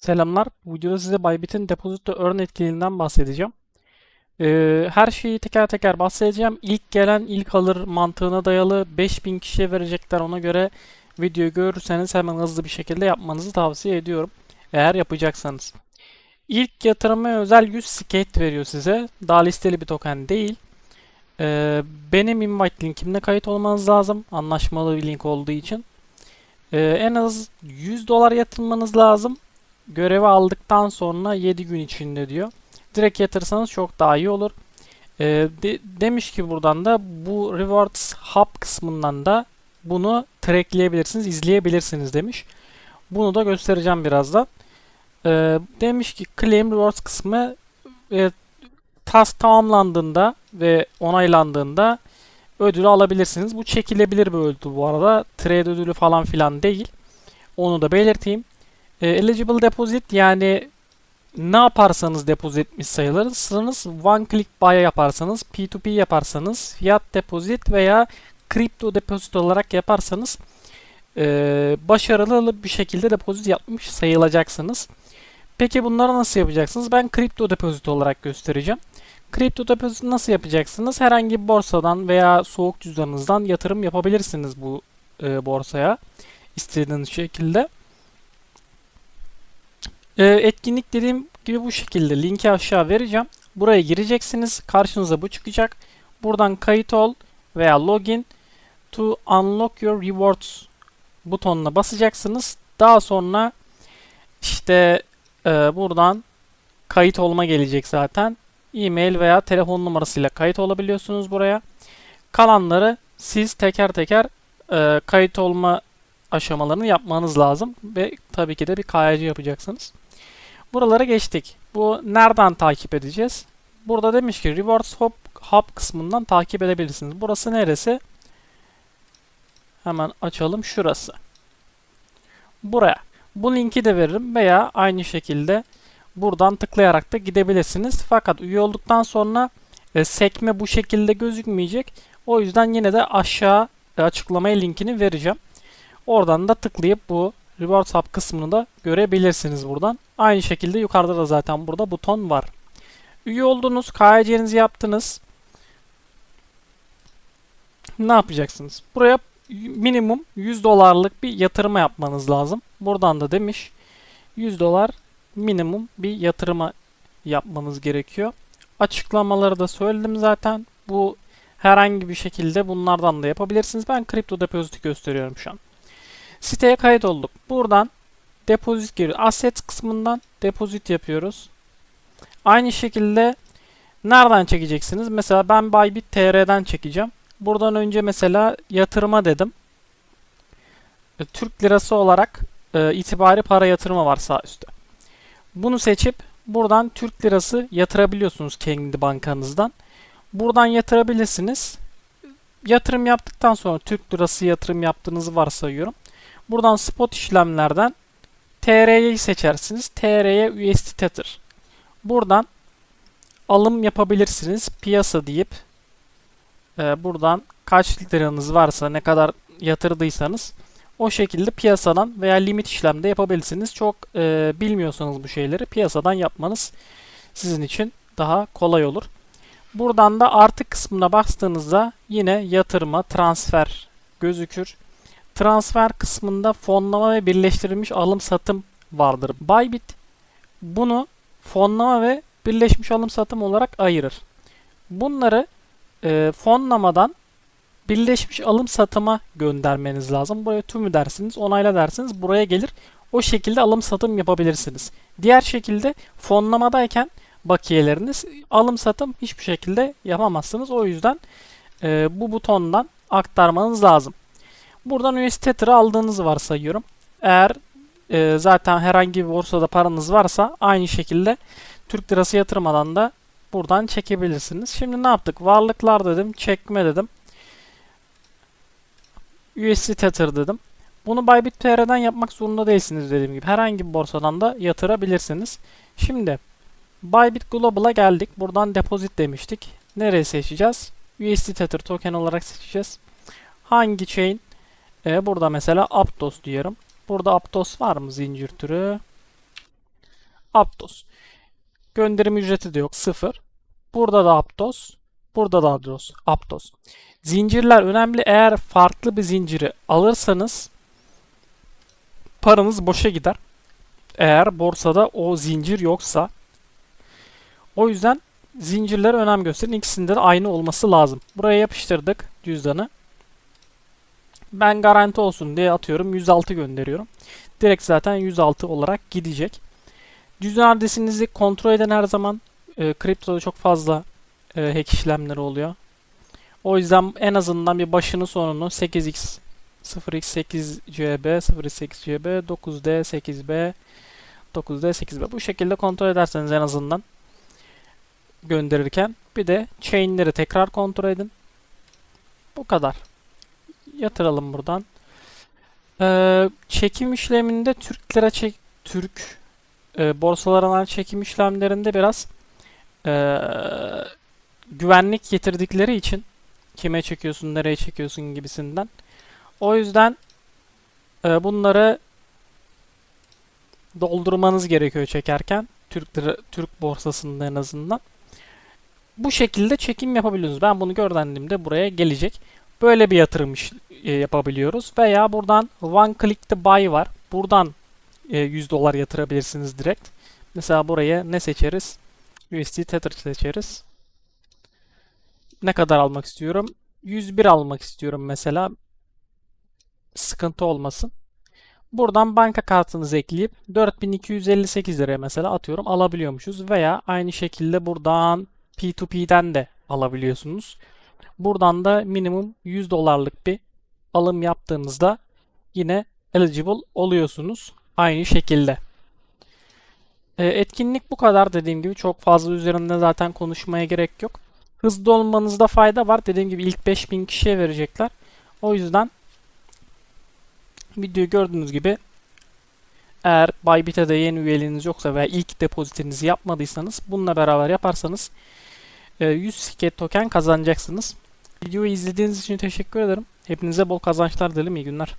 Selamlar. Bu videoda size Bybit'in depozito earn etkiliğinden bahsedeceğim. Ee, her şeyi teker teker bahsedeceğim. İlk gelen ilk alır mantığına dayalı 5000 kişiye verecekler. Ona göre videoyu görürseniz hemen hızlı bir şekilde yapmanızı tavsiye ediyorum. Eğer yapacaksanız. İlk yatırıma özel 100 skate veriyor size. Daha listeli bir token değil. Ee, benim invite linkimle kayıt olmanız lazım. Anlaşmalı bir link olduğu için. Ee, en az 100 dolar yatırmanız lazım görevi aldıktan sonra 7 gün içinde diyor. Direkt yatırsanız çok daha iyi olur. Ee, de- demiş ki buradan da bu Rewards Hub kısmından da bunu trackleyebilirsiniz, izleyebilirsiniz demiş. Bunu da göstereceğim birazdan. Ee, demiş ki Claim Rewards kısmı e, task tamamlandığında ve onaylandığında ödülü alabilirsiniz. Bu çekilebilir bir ödül bu arada. Trade ödülü falan filan değil. Onu da belirteyim. E, eligible deposit yani ne yaparsanız depozit etmiş sayılırsınız. One click buy yaparsanız, P2P yaparsanız, fiyat depozit veya kripto depozit olarak yaparsanız e, başarılı bir şekilde depozit yapmış sayılacaksınız. Peki bunları nasıl yapacaksınız? Ben kripto depozit olarak göstereceğim. Kripto depozit nasıl yapacaksınız? Herhangi bir borsadan veya soğuk cüzdanınızdan yatırım yapabilirsiniz bu e, borsaya istediğiniz şekilde. Ee, etkinlik dediğim gibi bu şekilde linki aşağı vereceğim. Buraya gireceksiniz. Karşınıza bu çıkacak. Buradan kayıt ol veya login to unlock your rewards butonuna basacaksınız. Daha sonra işte e, buradan kayıt olma gelecek zaten. E-mail veya telefon numarasıyla kayıt olabiliyorsunuz buraya. Kalanları siz teker teker e, kayıt olma aşamalarını yapmanız lazım ve tabii ki de bir KYC yapacaksınız. Buralara geçtik. Bu nereden takip edeceğiz? Burada demiş ki Rewards Hub, Hub kısmından takip edebilirsiniz. Burası neresi? Hemen açalım. Şurası. Buraya. Bu linki de veririm veya aynı şekilde buradan tıklayarak da gidebilirsiniz. Fakat üye olduktan sonra e, sekme bu şekilde gözükmeyecek. O yüzden yine de aşağı e, açıklamaya linkini vereceğim. Oradan da tıklayıp bu Rewards Hub kısmını da görebilirsiniz buradan. Aynı şekilde yukarıda da zaten burada buton var. Üye oldunuz, KYC'nizi yaptınız. Ne yapacaksınız? Buraya minimum 100 dolarlık bir yatırma yapmanız lazım. Buradan da demiş 100 dolar minimum bir yatırıma yapmanız gerekiyor. Açıklamaları da söyledim zaten. Bu herhangi bir şekilde bunlardan da yapabilirsiniz. Ben kripto depoziti gösteriyorum şu an. Siteye kayıt olduk. Buradan depozit giriyor. Assets kısmından depozit yapıyoruz. Aynı şekilde nereden çekeceksiniz? Mesela ben Bybit TR'den çekeceğim. Buradan önce mesela yatırıma dedim. E, Türk lirası olarak e, itibari para yatırımı var sağ üstte. Bunu seçip buradan Türk lirası yatırabiliyorsunuz kendi bankanızdan. Buradan yatırabilirsiniz. Yatırım yaptıktan sonra Türk lirası yatırım yaptığınızı varsayıyorum. Buradan spot işlemlerden TR'yi seçersiniz. TR'ye USD Tether. Buradan alım yapabilirsiniz. Piyasa deyip e, buradan kaç liranız varsa ne kadar yatırdıysanız o şekilde piyasadan veya limit işlemde yapabilirsiniz. Çok e, bilmiyorsanız bu şeyleri piyasadan yapmanız sizin için daha kolay olur. Buradan da artık kısmına bastığınızda yine yatırma, transfer gözükür. Transfer kısmında fonlama ve birleştirilmiş alım satım vardır. Bybit bunu fonlama ve birleşmiş alım satım olarak ayırır. Bunları e, fonlamadan birleşmiş alım satıma göndermeniz lazım. Buraya tümü dersiniz, onayla dersiniz. Buraya gelir. O şekilde alım satım yapabilirsiniz. Diğer şekilde fonlamadayken bakiyeleriniz alım satım hiçbir şekilde yapamazsınız. O yüzden e, bu butondan aktarmanız lazım. Buradan USD Tether'ı aldığınızı varsayıyorum. Eğer e, zaten herhangi bir borsada paranız varsa aynı şekilde Türk lirası yatırmadan da buradan çekebilirsiniz. Şimdi ne yaptık? Varlıklar dedim, çekme dedim. USD Tether dedim. Bunu Bybit TR'den yapmak zorunda değilsiniz dediğim gibi. Herhangi bir borsadan da yatırabilirsiniz. Şimdi Bybit Global'a geldik. Buradan depozit demiştik. Nereye seçeceğiz? USD Tether token olarak seçeceğiz. Hangi chain? Ee, burada mesela Aptos diyorum. Burada Aptos var mı zincir türü? Aptos. Gönderim ücreti de yok. Sıfır. Burada da Aptos. Burada da Aptos. Aptos. Zincirler önemli. Eğer farklı bir zinciri alırsanız paranız boşa gider. Eğer borsada o zincir yoksa. O yüzden zincirlere önem gösterin. İkisinde de aynı olması lazım. Buraya yapıştırdık cüzdanı. Ben garanti olsun diye atıyorum 106 gönderiyorum. Direkt zaten 106 olarak gidecek. Cüzdan adresinizi kontrol eden her zaman e, kriptoda çok fazla e, hack işlemleri oluyor. O yüzden en azından bir başını sonunu 8x 0x8cb 0x8cb 9d 8b 9d 8b bu şekilde kontrol ederseniz en azından gönderirken bir de chain'leri tekrar kontrol edin. Bu kadar. Yatıralım buradan. Ee, çekim işleminde Türk lira çek Türk e, borsalarından çekim işlemlerinde biraz e, güvenlik getirdikleri için kime çekiyorsun, nereye çekiyorsun gibisinden. O yüzden e, bunları doldurmanız gerekiyor çekerken Türk lira, Türk borsasında en azından. Bu şekilde çekim yapabiliyorsunuz. Ben bunu gördüğümde buraya gelecek. Böyle bir yatırım e, yapabiliyoruz. Veya buradan one click to buy var. Buradan e, 100 dolar yatırabilirsiniz direkt. Mesela buraya ne seçeriz? USD Tether seçeriz. Ne kadar almak istiyorum? 101 almak istiyorum mesela. Sıkıntı olmasın. Buradan banka kartınızı ekleyip 4258 liraya mesela atıyorum alabiliyormuşuz. Veya aynı şekilde buradan P2P'den de alabiliyorsunuz. Buradan da minimum 100 dolarlık bir alım yaptığınızda yine eligible oluyorsunuz. Aynı şekilde. E, etkinlik bu kadar dediğim gibi çok fazla üzerinde zaten konuşmaya gerek yok. Hızlı olmanızda fayda var. Dediğim gibi ilk 5000 kişiye verecekler. O yüzden videoyu gördüğünüz gibi eğer Bybit'e de yeni üyeliğiniz yoksa veya ilk depozitinizi yapmadıysanız bununla beraber yaparsanız 100 sket token kazanacaksınız. Videoyu izlediğiniz için teşekkür ederim. Hepinize bol kazançlar dilerim. İyi günler.